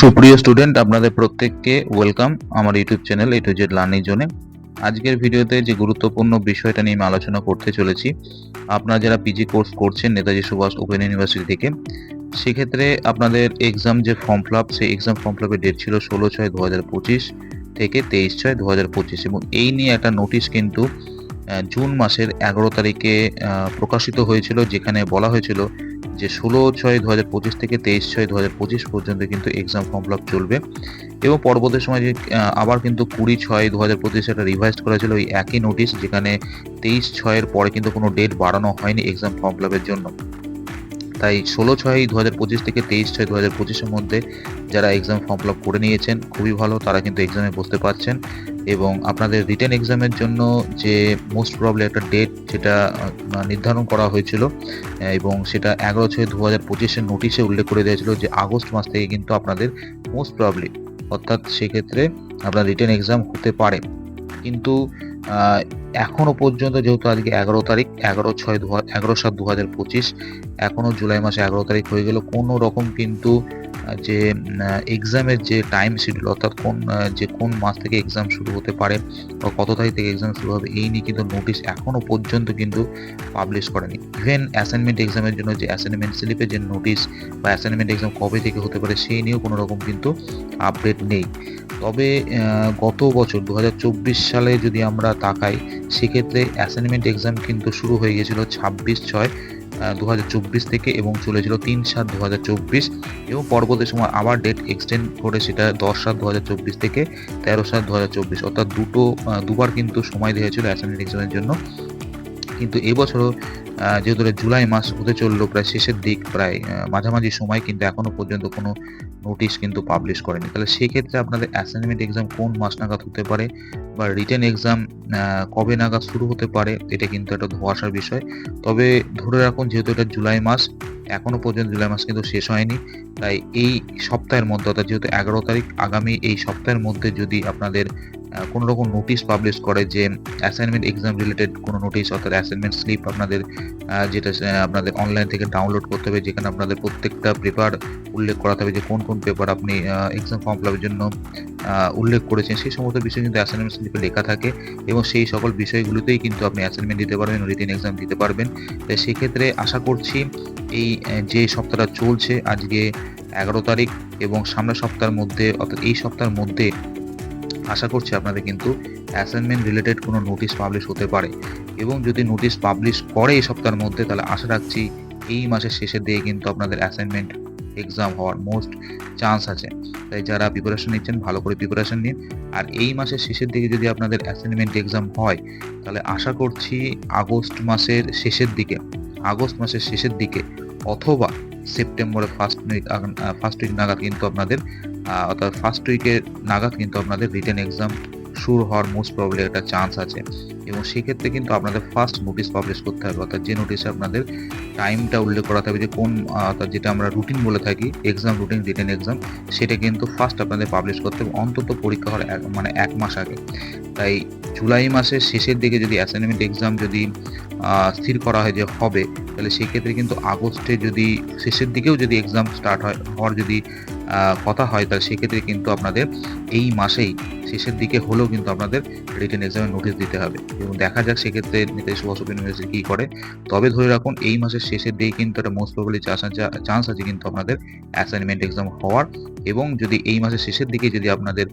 সুপ্রিয় স্টুডেন্ট আপনাদের প্রত্যেককে ওয়েলকাম আমার YouTube channel A to Z learning জোনে আজকের ভিডিওতে যে গুরুত্বপূর্ণ বিষয়টা নিয়ে আমি আলোচনা করতে চলেছি, আপনারা যারা পিজি কোর্স করছেন, নেতাজি সুভাষ ওপেন ইউনিভার্সিটি থেকে, সেক্ষেত্রে আপনাদের এক্সাম যে ফর্ম ফিল সেই এক্সাম ফর্ম ফিল ডেট ছিল ষোলো ছয় দু হাজার পঁচিশ থেকে তেইশ ছয় দু হাজার পঁচিশ এবং এই নিয়ে একটা নোটিশ কিন্তু জুন মাসের এগারো তারিখে প্রকাশিত হয়েছিল, যেখানে বলা হয়েছিল যে ষোলো ছয় দু থেকে তেইশ ছয় দু পর্যন্ত কিন্তু এক্সাম ফর্ম ফিল চলবে। এবং পরবর্তী সময় যে আবার কিন্তু কুড়ি ছয় দু হাজার পঁচিশ একটা রিভাইজ করা ছিল ওই একই নোটিশ যেখানে তেইশ ছয়ের পরে কিন্তু কোনো ডেট বাড়ানো হয়নি এক্সাম ফর্ম ফিল জন্য। তাই ষোলো ছয় দু হাজার পঁচিশ থেকে তেইশ ছয় দু হাজার পঁচিশের মধ্যে যারা এক্সাম ফর্ম ফিল করে নিয়েছেন, খুবই ভালো, তারা কিন্তু এক্সামে বসতে পারছেন। এবং আপনাদের রিটেন এক্সামের জন্য যে মোস্ট প্রবলি একটা ডেট আহ, নির্ধারণ করা হয়েছিল এবং সেটা এগারো ছয় দু হাজার পঁচিশের নোটিশে উল্লেখ করে দিয়েছিল যে আগস্ট মাস থেকে কিন্তু আপনাদের মোস্ট প্রবলি অর্থাৎ সেক্ষেত্রে আপনার রিটেন এক্সাম হতে পারে। কিন্তু এখনও পর্যন্ত যেহেতু আজকে এগারো তারিখ এগারো ছয় দু এগারো সাত দু হাজার পঁচিশ এখনও জুলাই মাসে এগারো তারিখ হয়ে গেল কোনো রকম কিন্তু যে এক্সামের যে টাইম শিডিউল অর্থাৎ কোন যে কোন মাস থেকে এক্সাম শুরু হতে পারে বা কত তারিখ থেকে এক্সাম শুরু হবে, এই নিয়ে কিন্তু নোটিশ এখনও পর্যন্ত কিন্তু পাবলিশ করেনি। ইভেন অ্যাসাইনমেন্ট এক্সামের জন্য যে অ্যাসাইনমেন্ট স্লিপের যে নোটিশ বা অ্যাসাইনমেন্ট এক্সাম কবে থেকে হতে পারে, সেই নিয়েও কোনো রকম কিন্তু আপডেট নেই। তবে গত বছর দু হাজার চব্বিশ সালে যদি আমরা তাকাই, সেক্ষেত্রে অ্যাসাইনমেন্ট এক্সাম কিন্তু শুরু হয়ে গেছিল ছাব্বিশ ছয় দুহাজার চব্বিশ থেকে এবং চলেছিল তিন সাত দু এবং পরবর্তী সময় আবার ডেট এক্সটেন্ড করে সেটা দশ সাত দু থেকে তেরো সাত দু অর্থাৎ দুটো দুবার কিন্তু সময় দেওয়া হয়েছিল অ্যাসেম্বলি ইলেকশনের জন্য। কিন্তু এবছরও যেহেতু জুলাই মাস হতে চলল প্রায় শেষের দিক, প্রায় মাঝামাঝি সময়, কিন্তু এখনও পর্যন্ত কোনো নোটিশ কিন্তু পাবলিশ করেনি। তাহলে সেক্ষেত্রে আপনাদের অ্যাসাইনমেন্ট এক্সাম কোন মাস নাগাদ হতে পারে বা রিটেন এক্সাম কবে নাগাদ শুরু হতে পারে, এটা কিন্তু একটা ধোয়াশার বিষয়। তবে ধরে রাখুন, যেহেতু এটা জুলাই মাস, এখনও পর্যন্ত জুলাই মাস কিন্তু শেষ হয়নি, তাই এই সপ্তাহের মধ্যে, অর্থাৎ যেহেতু এগারো তারিখ আগামী এই সপ্তাহের মধ্যে যদি আপনাদের কোনো রকম নোটিশ পাবলিশ করে যে অ্যাসাইনমেন্ট এক্সাম রিলেটেড কোনো নোটিশ অর্থাৎ অ্যাসাইনমেন্ট স্লিপ আপনাদের যেটা আপনাদের অনলাইন থেকে ডাউনলোড করতে হবে, যেখানে আপনাদের প্রত্যেকটা পেপার উল্লেখ করাতে হবে যে কোন কোন পেপার আপনি এক্সাম ফর্ম ফিল জন্য উল্লেখ করেছেন। সেই সমস্ত বিষয় কিন্তু অ্যাসাইনমেন্ট স্লিপে লেখা থাকে এবং সেই সকল বিষয়গুলোতেই কিন্তু আপনি অ্যাসাইনমেন্ট দিতে পারবেন রিটেন এক্সাম দিতে পারবেন। তাই সেক্ষেত্রে আশা করছি এই যে সপ্তাহটা চলছে, আজকে এগারো তারিখ এবং সামনের সপ্তাহের মধ্যে, অর্থাৎ এই সপ্তাহের মধ্যে আশা করছি আপনাদের কিন্তু অ্যাসাইনমেন্ট রিলেটেড কোনো নোটিশ পাবলিশ হতে পারে। এবং যদি নোটিশ পাবলিশ করে এই সপ্তাহের মধ্যে, তাহলে আশা রাখছি এই মাসের শেষের দিকে কিন্তু আপনাদের অ্যাসাইনমেন্ট এক্সাম হওয়ার মোস্ট চান্স আছে। তাই যারা প্রিপারেশন নিচ্ছেন, ভালো করে প্রিপারেশন নিন। আর এই মাসের শেষের দিকে যদি আপনাদের অ্যাসাইনমেন্ট এক্সাম হয়, তাহলে আশা করছি আগস্ট মাসের শেষের দিকে, আগস্ট মাসের শেষের দিকে অথবা সেপ্টেম্বরের ফার্স্ট উইক ফার্স্ট উইক নাগাদ কিন্তু আপনাদের অর্থাৎ ফার্স্ট উইকের নাগাদ কিন্তু আপনাদের রিটেন এক্সাম শুরু হওয়ার মোস্ট প্রবলি একটা চান্স আছে। এবং সেক্ষেত্রে কিন্তু আপনাদের ফার্স্ট নোটিশ পাবলিশ করতে হবে। অর্থাৎ যে নোটিশে আপনাদের টাইমটা উল্লেখ করাতে হবে যে কোন অর্থাৎ যেটা আমরা রুটিন বলে থাকি এক্সাম রুটিন রিটেন এক্সাম সেটা কিন্তু ফার্স্ট আপনাদের পাবলিশ করতে হবে। অন্তত পরীক্ষা হওয়ার এক- মানে এক মাস আগে। তাই জুলাই মাসের শেষের দিকে যদি অ্যাসাইনমেন্ট এক্সাম যদি স্থির করা হয় যে হবে, তাহলে সেক্ষেত্রে কিন্তু আগস্টে যদি শেষের দিকেও যদি এক্সাম স্টার্ট হয় হওয়ার যদি কথা হয়, তাহলে সেক্ষেত্রে কিন্তু আপনাদের এই মাসেই শেষের দিকে হলেও কিন্তু আপনাদের রিটেন এক্সামের নোটিশ দিতে হবে। এবং দেখা যাক সেক্ষেত্রে নেতাজি সুভাষ ইউনিভার্সিটি কী করে। তবে ধরে রাখুন, এই মাসের শেষের দিকে কিন্তু একটা মোস্ট প্রবলি চান্স আছে কিন্তু আপনাদের অ্যাসাইনমেন্ট এক্সাম হওয়ার। এবং যদি এই মাসের শেষের দিকে যদি আপনাদের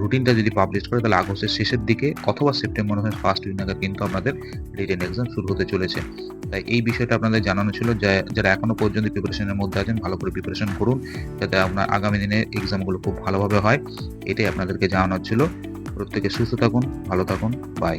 রুটিনটা যদি পাবলিশ করে, তাহলে আগস্টের শেষের দিকে অথবা সেপ্টেম্বর মাসের ফার্স্ট উইক নাগাদ কিন্তু আপনাদের রিটেন এক্সাম শুরু হতে চলেছে। তাই এই বিষয়টা আপনাদের জানানো ছিল যারা এখনও পর্যন্ত প্রিপারেশনের মধ্যে আছেন, ভালো করে প্রিপারেশন করুন যাতে আপনার আগামী দিনে এক্সামগুলো খুব ভালোভাবে হয়। এটাই আপনাদেরকে জানানো ছিল। প্রত্যেকে সুস্থ থাকুন, ভালো থাকুন। বাই